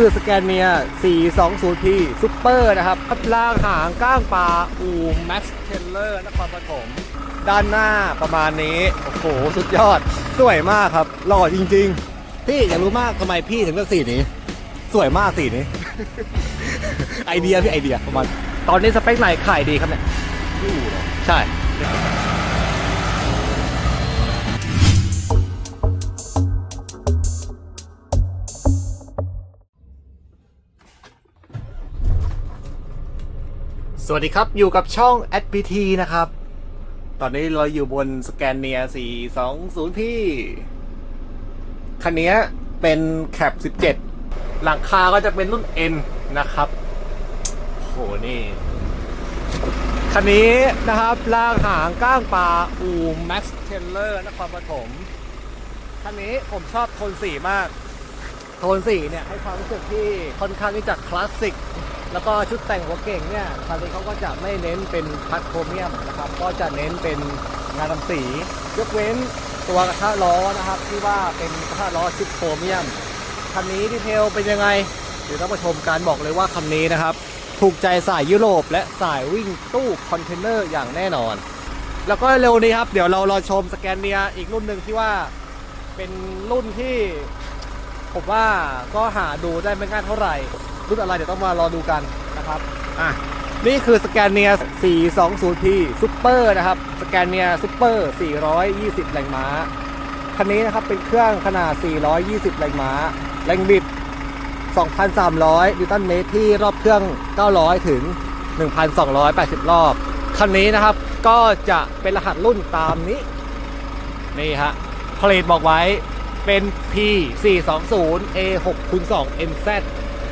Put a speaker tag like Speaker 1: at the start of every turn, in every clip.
Speaker 1: คือสแกนเนีย 420p Super นะครับพัดลางหางก้างปลาอูแม็กซ์เทเลอร์นครปฐมด้านหน้าประมาณนี้ โอ้โห สุดยอด สวยมากครับ หล่อจริง ๆ พี่อยากรู้มากทำไมพี่ถึงเลือกสีนี้ สวยมากสีนี้ ไอเดียพี่ไอเดียประมาณตอนนี้สเปคไหนขายดีครับเนี่ย ใช่ สวัสดีครับ อยู่กับช่อง SPT นะครับ ตอนนี้เราอยู่บนสแกนเนีย 420p คันนี้เป็นแคป 17 หลังคาก็จะเป็นรุ่น N นะครับโหนี่ คันนี้นะครับลากหางก้างปลาอูแม็กซ์เทเลอร์นครปฐม คันนี้ผมชอบโทนสีมาก โทนสีเนี่ย ให้ความรู้สึกที่ค่อนข้างที่จะคลาสสิก แล้วก็ชุดแต่งหัวเก่งเนี่ยคันนี้เขาก็จะไม่เน้นเป็นพัดโครเมียมนะครับ ก็จะเน้นเป็นงานทำสี ยกเว้นตัวกระทะล้อนะครับ ที่ว่าเป็นกระทะล้อชุดโครเมียมคันนี้ดีเทลเป็นยังไง เดี๋ยวต้องมาชมกันบอกเลยว่าคันนี้นะครับ ถูกใจสายยุโรป และสายวิ่งตู้คอนเทนเนอร์อย่างแน่นอน แล้วก็เร็วนี้ครับเดี๋ยวเรารอชมสแกนเนียอีกรุ่นหนึ่งที่ว่าเป็นรุ่นที่ผมว่าก็หาดูได้ไม่ง่ายเท่าไหร่ รุ่นอะไรเดี๋ยวต้องมารอดูกันนะครับอะนี่คือสแกนเนีย 420p Super นะครับสแกนเนีย Super 420 แรงม้า คันนี้นะครับเป็นเครื่องขนาด 420 แรงม้า แรงบิด 2,300 นิวตันเมตรที่รอบเครื่อง 900 ถึง 1,280 รอบ คันนี้นะครับก็จะเป็นรหัสรุ่นตามนี้ นี่ฮะผลิตบอกไว้เป็น P 4 2 0 A 6คูณ2 NZ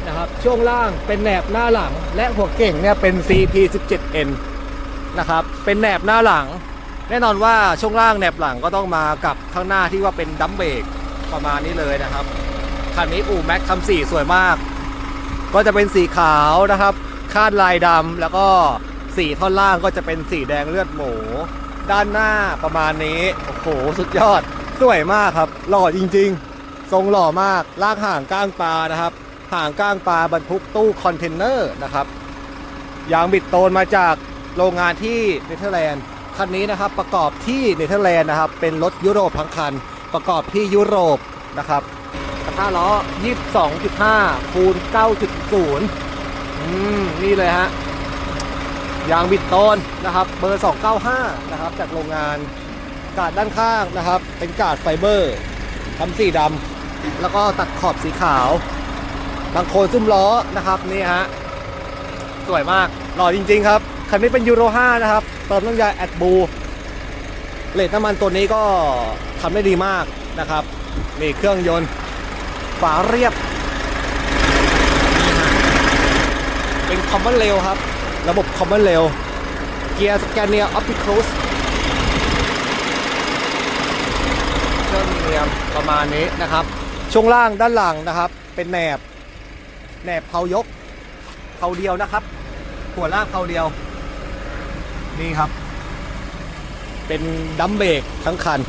Speaker 1: นะครับ ช่วงล่างเป็นแหนบหน้าหลัง และหัวเก่งเนี่ยเป็น CP 1 7 N นะครับ เป็นแหนบหน้าหลัง แน่นอนว่าช่วงล่างแหนบหลังก็ต้องมากับข้างหน้าที่ว่าเป็นดัมเบรกประมาณนี้เลยนะครับคันนี้อู่แม็กทำสีสวยมาก ก็จะเป็นสีขาวนะครับ คาดลายดำแล้วก็สีท่อนล่างก็จะเป็นสีแดงเลือดหมู ด้านหน้าประมาณนี้ โอ้โห สุดยอด สวยมากครับ หล่อจริง ๆ ทรงหล่อมาก ลากห่างก้างปลานะครับ ห่างก้างปลาบรรทุกตู้คอนเทนเนอร์นะครับยางบิดโตนมาจากโรงงานที่เนเธอร์แลนด์คันนี้นะครับประกอบที่เนเธอร์แลนด์นะครับเป็นรถยุโรปทั้งคัน ประกอบที่ยุโรปนะครับกระทะล้อ 22.5 คูณ 9.0 อืม นี่เลยฮะ ยางบิดโตนนะครับ เบอร์ 295 นะครับ จากโรงงาน กาดด้านข้างนะครับ เป็นกาดไฟเบอร์ทำสีดำ แล้วก็ตัดขอบสีขาว บางโคนซุ้มล้อนะครับนี่ฮะสวยมากหล่อจริง ๆ ครับ คันนี้เป็นยูโร5นะครับเติมน้ำยาแอดบูเลทน้ำมันตัวนี้ก็ทำได้ดีมากนะครับนี่เครื่องยนต์ฝาเรียบ เป็นคอมมอนเรลครับ ระบบคอมมอนเรลเกียร์สแกนเนียออปติค u สเครื่องเนียมประมาณนี้นะครับ ช่วงล่างด้านหลังนะครับ เป็นแหนบ แหนบเพายกเพาเดียวนะครับ หัวลากเพาเดียว นี่ครับ เป็นดัมเบรกทั้งคัน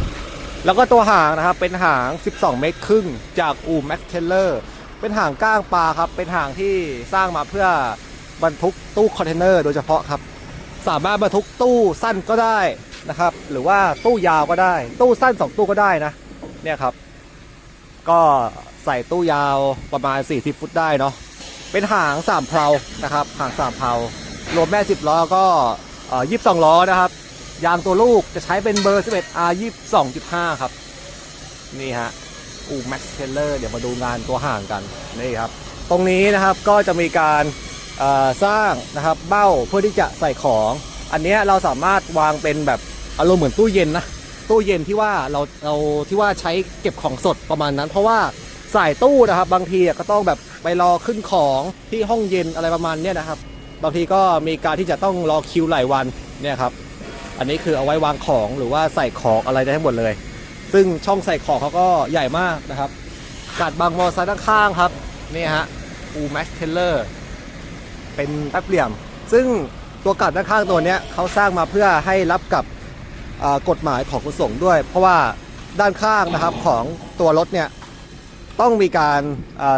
Speaker 1: แล้วก็ตัวหางนะครับ เป็นหาง 12 เมตรครึ่ง จากอู่แม็กเทเลอร์ เป็นหางก้างปลาครับ เป็นหางที่สร้างมาเพื่อบรรทุกตู้คอนเทนเนอร์โดยเฉพาะครับ สามารถบรรทุกตู้สั้นก็ได้นะครับ หรือว่าตู้ยาวก็ได้ ตู้สั้น 2 ตู้ก็ได้นะ เนี่ยครับ ก็ใส่ตู้ยาวประมาณ 40 ฟุตได้เนาะ เป็นหาง3เพลานะครับหาง3เพลารวมแม่10ล้อก็เอ่สิบสอ22ล้อนะครับ ยางตัวลูกจะใช้เป็นเบอร์11 R 22.5ครับ นี่ฮะอูแม็กซ์เทเลอร์เดี๋ยวมาดูงานตัวห่างกันนี่ครับ ตรงนี้นะครับก็จะมีการสร้างนะครับเบ้าเพื่อที่จะใส่ของ อันเนี้ยเราสามารถวางเป็นแบบอารมณ์เหมือนตู้เย็นนะตู้เย็นที่ว่าเราเราที่ว่าใช้เก็บของสดประมาณนั้น เพราะว่า ใส่ตู้นะครับ บางทีก็ต้องแบบไปรอขึ้นของที่ห้องเย็นอะไรประมาณนี้นะครับ บางทีก็มีการที่จะต้องรอคิวหลายวันเนี่ยครับ อันนี้คือเอาไว้วางของหรือว่าใส่ของอะไรได้ทั้งหมดเลย ซึ่งช่องใส่ของเขาก็ใหญ่มากนะครับกาดบางมอไซค์ด้านข้างครับนี่ฮะอูแม็กเทเลอร์เป็นแป๊บเหลี่ยม ซึ่งตัวกาดด้านข้างตัวนี้เขาสร้างมาเพื่อให้รับกับกฎหมายของขนส่งด้วย เพราะว่าด้านข้างนะครับของตัวรถเนี่ย ต้องมีการ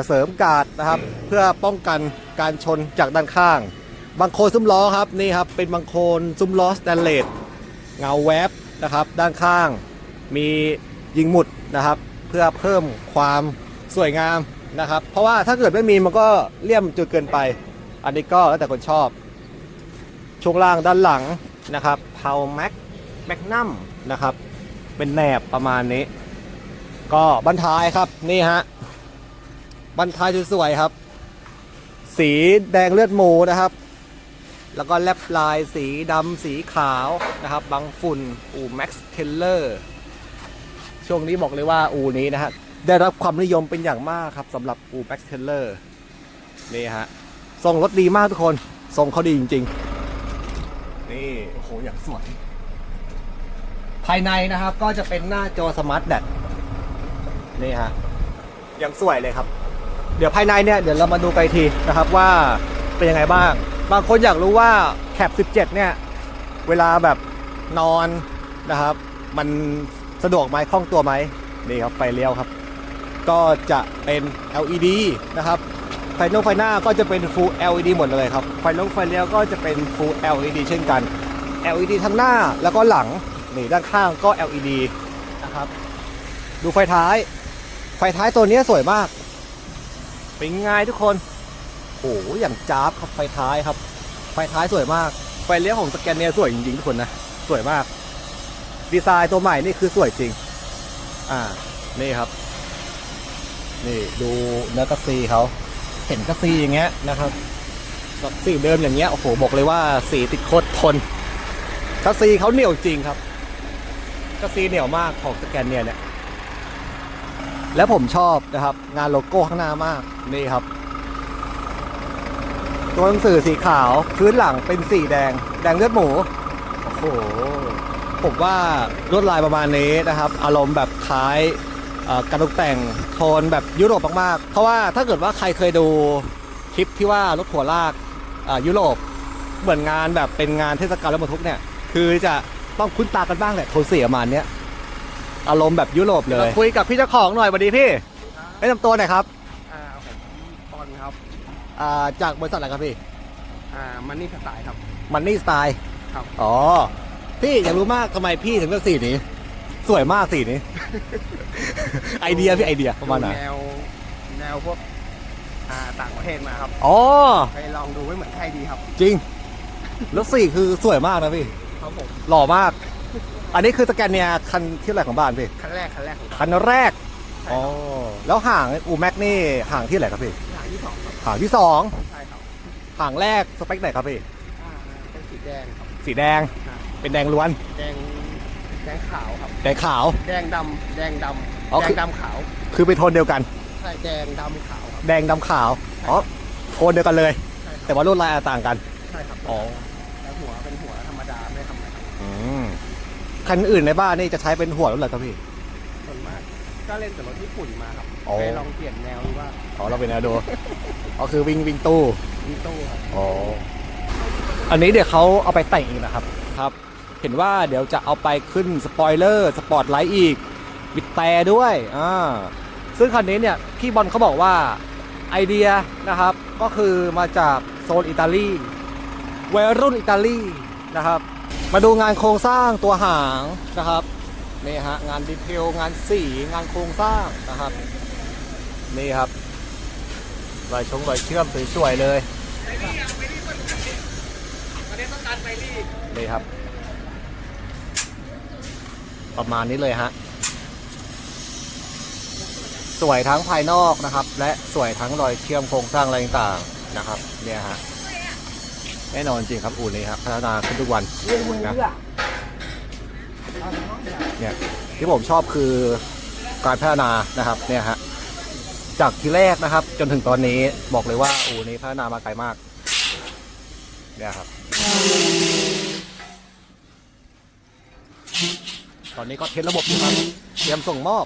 Speaker 1: เสริมกาดนะครับ เพื่อป้องกันการชนจากด้านข้าง บางโคนซุ้มล้อครับนี่ครับเป็นบางโคนซุ้มล้อสแตนเลสเงาแวบนะครับ ด้านข้าง มียิงหมุดนะครับ เพื่อเพิ่มความสวยงามนะครับ เพราะว่าถ้าเกิดไม่มีมันก็เลี่ยมจนเกินไป อันนี้ก็แล้วแต่คนชอบ ช่วงล่างด้านหลังนะครับเพาแม็กแมกนัมนะครับ เป็นแหนบประมาณนี้ ก็บันท้ายครับนี่ฮะบันท้ายสวยๆครับ สีแดงเลือดหมูนะครับ แล้วก็แลบลายสีดำสีขาวนะครับบังฝุ่นอูแม็กซ์เทเลอร์ช่วงนี้บอกเลยว่าอูนี้นะฮะได้รับความนิยมเป็นอย่างมากครับสำหรับอูแม็กซ์เทเลอร์นี่ฮะทรงรถดีมากทุกคนทรงเขาดีจริง ๆ นี่โอ้โหอย่างสวยภายในนะครับก็จะเป็นหน้าจอสมาร์ทแบต นี่ฮะยังสวยเลยครับ เดี๋ยวภายในเนี่ยเดี๋ยวเรามาดูกันอีกทีนะครับว่าเป็นยังไงบ้าง บางคนอยากรู้ว่าแคป 17 เนี่ย เวลาแบบนอนนะครับ มันสะดวกไหมคล่องตัวไหมนี่ครับไฟเลี้ยวครับ ก็จะเป็น LED นะครับไฟนงไฟหน้าก็จะเป็น Full LED หมดเลยครับ ไฟลงไฟเลี้ยวก็จะเป็น Full LED เช่นกัน LED ทั้งหน้าแล้วก็หลังนี่ด้านข้างก็ LED นะครับ ดูไฟท้าย ไฟท้ายตัวเนี้ยสวยมาก เป็นไงทุกคนโอ้โหอย่างจ้าบครับไฟท้ายครับ ไฟท้ายสวยมาก ไฟเลี้ยวของสแกนเนียสวยจริงๆทุกคนนะ สวยมาก ดีไซน์ตัวใหม่นี่คือสวยจริง อ่า นี่ครับ นี่ดูเนื้อกระซีเขาเห็นกระซีอย่างเงี้ยนะครับสีเดิมอย่างเงี้ย โอ้โห บอกเลยว่าสีติดโคตรทนกระซีเขาเหนียวจริงครับกระซีเหนียวมากของสแกนเนียเนี่ย แล้วผมชอบนะครับ งานโลโก้ข้างหน้ามากนี่ครับ ตัวหนังสือสีขาวพื้นหลังเป็นสีแดง แดงเลือดหมูโอ้โหผมว่าลวดลายประมาณนี้นะครับ อารมณ์แบบคล้ายการตกแต่งโทนแบบยุโรปมากๆ เพราะว่าถ้าเกิดว่าใครเคยดูคลิปที่ว่ารถหัวลากยุโรปเหมือนงานแบบเป็นงานเทศกาลรถบรรทุกเนี่ย คือจะต้องคุ้นตากันบ้างแหละโทนสีประมาณเนี้ย อารมณ์แบบยุโรปเลย คุยกับพี่เจ้าของหน่อยสวัสดีพี่แนะนำตัวหน่อยครับ
Speaker 2: อ่าผมปอนครับ
Speaker 1: อ่าจากบริษัทอะไรครับพี่
Speaker 2: อ่ามันนี่สไตล์ครับ
Speaker 1: มันนี่สไตล์
Speaker 2: ครับ
Speaker 1: อ๋อ พี่อยากรู้มากทำไมพี่ถึงเลือกสีนี้ สวยมากสีนี้ ไอเดียพี่ไอเดียประมาณไหน
Speaker 2: แนวแนวพวกอ่าต่างประเทศมาครับ
Speaker 1: อ๋อ
Speaker 2: ไปลองดูไม่เหมือนใครดีครับ
Speaker 1: จริง แล้วสีคือสวยมากนะพี่
Speaker 2: ครับผม
Speaker 1: หล่อมาก อันนี้คือสแกนเนียคันที่ไหนของบ้านพี่
Speaker 2: คันแรกคันแรกของ
Speaker 1: คันแรก อ๋อ แล้วห่างอูแม็กนี่ห่างที่ไหนครับพี่
Speaker 2: อย่างที่สองครับ
Speaker 1: ห่างที่สอง
Speaker 2: ใช่ครับ
Speaker 1: ห่างแรกสเปคไหนครับพี่
Speaker 2: อ่าเป็นสีแดงครับ
Speaker 1: สีแดง
Speaker 2: อ่า
Speaker 1: เป็นแดงล้วน
Speaker 2: แดงแดงขาวครับ
Speaker 1: แดงขาว
Speaker 2: แดงดำแดงด
Speaker 1: อ๋อำ
Speaker 2: แด
Speaker 1: คื
Speaker 2: ง
Speaker 1: อ
Speaker 2: ดำขาว
Speaker 1: คือเป็นโทนเดียวกัน
Speaker 2: ใช่แดงดำขาวครับ
Speaker 1: แดงดำขาว อ๋อ โทนเดียวกันเลย
Speaker 2: ใช่ค
Speaker 1: แต่
Speaker 2: รับ
Speaker 1: ว่าลวดลายอาจต่างกัน
Speaker 2: ใช่ครับ
Speaker 1: อ๋อ
Speaker 2: คั
Speaker 1: นอื่นในบ้านนี่จะใช้เป็นหัวรถเหรอครับพี่
Speaker 2: ส่วนมากก็เล่นแต่รถญี่ปุ่นมาครับ
Speaker 1: อ๋อ
Speaker 2: ไปลองเปลี่ยนแนวดูว่า
Speaker 1: อ๋อเราเป็นแนวดูอ๋อคือวิ่งวิ่งตู้
Speaker 2: มีตู้ครับ
Speaker 1: อ๋อ อันนี้เดี๋ยวเขาเอาไปแต่งอีกนะครับ ครับ เห็นว่าเดี๋ยวจะเอาไปขึ้นสปอยเลอร์สปอตไลท์อีกบิดแต่ด้วย อ่า ซึ่งคันนี้เนี่ยพี่บอลเขาบอกว่าไอเดียนะครับ ก็คือมาจากโซนอิตาลีวัยรุ่นอิตาลีนะครับ มาดูงานโครงสร้างตัวหางนะครับนี่ฮะงานดีเทลงานสีงานโครงสร้างนะครับ นี่ครับรอยชงรอยเชื่อมสวยๆเลยนี่ครับ ประมาณนี้เลยฮะสวยทั้งภายนอกนะครับ และสวยทั้งรอยเชื่อมโครงสร้างอะไรต่างๆนะครับ เนี่ยฮะ แน่นอนจริงครับอู่นี้ครับพัฒนาขึ้นทุกวันนะเนี่ยที่ผมชอบคือการพัฒนานะครับเนี่ยฮะจากทีแรกนะครับ จนถึงตอนนี้บอกเลยว่าอู่นี้พัฒนามาไกลมากเนี่ยครับ ตอนนี้ก็เทสระบบอยู่ครับ เตรียมส่งมอบ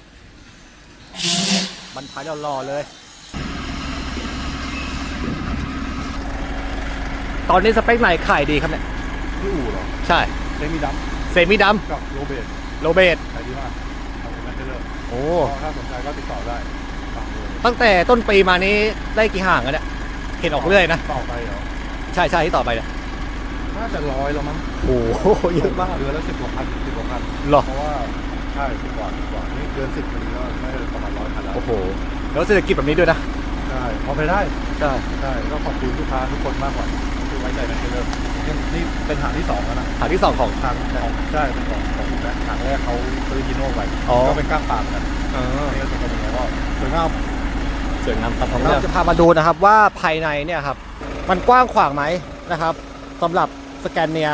Speaker 1: บรรทายรอๆเลย ตอนนี้สเปคไหนขายดีครับเนี่ย
Speaker 3: ที่อู่เหรอ
Speaker 1: ใช่
Speaker 3: เซมิดัม
Speaker 1: เซมิดัม
Speaker 3: กับโรเบต
Speaker 1: โรเบต
Speaker 3: ขายดีมากทำเป็นแมนเทอร์
Speaker 1: โอ้
Speaker 3: ก็ถ้าสนใจก็ติดต่อได้ฝากเลย
Speaker 1: ตั้งแต่ต้นปีมานี้ได้กี่ห่างกันเนี่ยเห็นออกเรื่อยนะ
Speaker 2: ต่อไปเหรอ
Speaker 1: ใช่ใช่ที่ต่อไปเนี่ย
Speaker 2: น่าจะร้อยแล้วมั้ง
Speaker 1: โอ้โหเยอะมาก
Speaker 2: เดือนละสิบกว่าพันสิบกว่าพัน
Speaker 1: เหรอ
Speaker 2: เพราะว่าใช่สิบกว่าสิบกว่านี่เดือนสิบวันนี้ก็น่าจะประมาณร้อยคันแล้ว
Speaker 1: โอ้โหแล้วเศรษฐกิจแบบนี้ด้วยนะ
Speaker 2: ใช่พอไปได้
Speaker 1: ใช่
Speaker 2: ใช่ก็ขอบคุณลูกค้าทุกคนมากกว่าที่ ไว้ใจในเรื่องนี่เป็นหางที่สองแล้วนะ
Speaker 1: หางที่สองของ
Speaker 2: ทางของใช่เป็นของของแบงค์ทางแรกเขาซื้อฮิโน่ไป
Speaker 1: อ๋อ
Speaker 2: ก็เป็นก้างปามกันนี่ก็จะเป็นยังไงก็สวยงาม
Speaker 1: สวยงามครับเราจะพามาดูนะครับว่าภายในเนี่ยครับมันกว้างขวางไหมนะครับสำหรับสแกนเนีย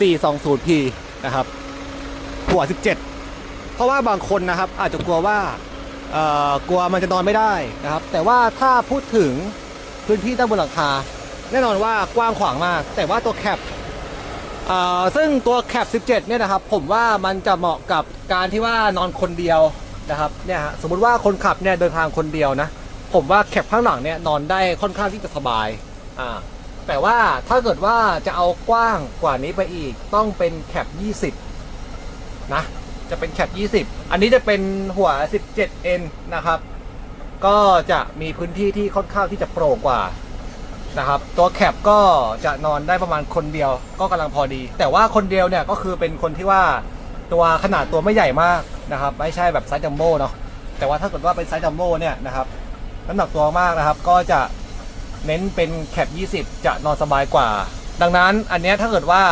Speaker 1: 420p นะครับหัว 17 เพราะว่าบางคนนะครับอาจจะกลัวว่าเอ่อกลัวมันจะนอนไม่ได้นะครับแต่ว่าถ้าพูดถึงพื้นที่ด้านบนหลังคา แน่นอนว่ากว้างขวางมาก แต่ว่าตัวแคปเอ่อซึ่งตัวแคป 17 เนี่ยนะครับ ผมว่ามันจะเหมาะกับการที่ว่านอนคนเดียวนะครับเนี่ยฮะสมมุติว่าคนขับเนี่ยเดินทางคนเดียวนะ ผมว่าแคปข้างหลังเนี่ยนอนได้ค่อนข้างที่จะสบายอ่าแต่ว่าถ้าเกิดว่าจะเอากว้างกว่านี้ไปอีกต้องเป็นแคป 20 นะ จะเป็นแคป 20 อันนี้จะเป็นหัว 17N นะครับ ก็จะมีพื้นที่ที่ค่อนข้างที่จะโปร่งกว่า นะครับ ตัวแคปก็จะนอนได้ประมาณคนเดียวก็กำลังพอดี แต่ว่าคนเดียวเนี่ยก็คือเป็นคนที่ว่าตัวขนาดตัวไม่ใหญ่มากนะครับ ไม่ใช่แบบไซส์จัมโบ้เนาะแต่ว่าถ้าเกิดว่าเป็นไซส์จัมโบ้เนี่ยนะครับน้ำหนักตัวมากนะครับ ก็จะเน้นเป็นแคป 20 จะนอนสบายกว่า ดังนั้นอันนี้ถ้าเกิดว่า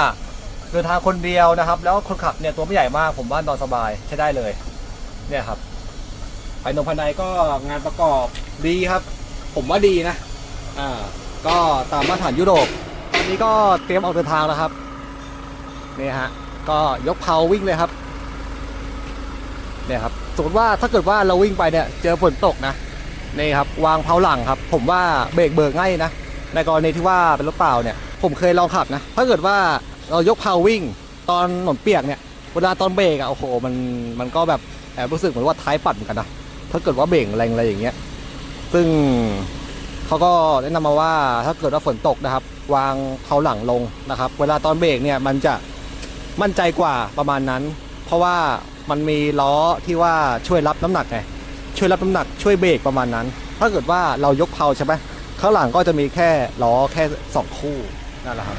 Speaker 1: เดินทางคนเดียวนะครับ แล้วคนขับเนี่ยตัวไม่ใหญ่มาก ผมว่านอนสบายใช้ได้เลย เนี่ยครับภายในภายในก็งานประกอบดีครับ ผมว่าดีนะ อ่า ก็ตามมาตรฐานยุโรปตอนนี้ก็เตรียมออกเดินทางแล้วครับนี่ฮะก็ยกเพาวิ่งเลยครับเนี่ยครับสมมติว่าถ้าเกิดว่าเราวิ่งไปเนี่ยเจอฝนตกนะนี่ครับวางเพาหลังครับ ผมว่าเบรกเบิกง่ายนะในกรณีที่ว่าเป็นรถเปล่าเนี่ยผมเคยลองขับนะถ้าเกิดว่าเรายกเพาวิ่งตอนถนนเปียกเนี่ยเวลาตอนเบรกอะโอ้โหมันมันก็แบบแอบรู้สึกเหมือนว่าท้ายปัดเหมือนกันนะถ้าเกิดว่าเบ่งแรงอะไรอย่างเงี้ย ซึ่ง เขาก็แนะนำมาว่าถ้าเกิดว่าฝนตกนะครับ วางเขาหลังลงนะครับ เวลาตอนเบรกเนี่ยมันจะมั่นใจกว่าประมาณนั้น เพราะว่ามันมีล้อที่ว่าช่วยรับน้ำหนักไงช่วยรับน้ำหนักช่วยเบรกประมาณนั้น ถ้าเกิดว่าเรายกเพาใช่ไหมข้างหลังก็จะมีแค่ล้อแค่สองคู่นั่นแหละครับ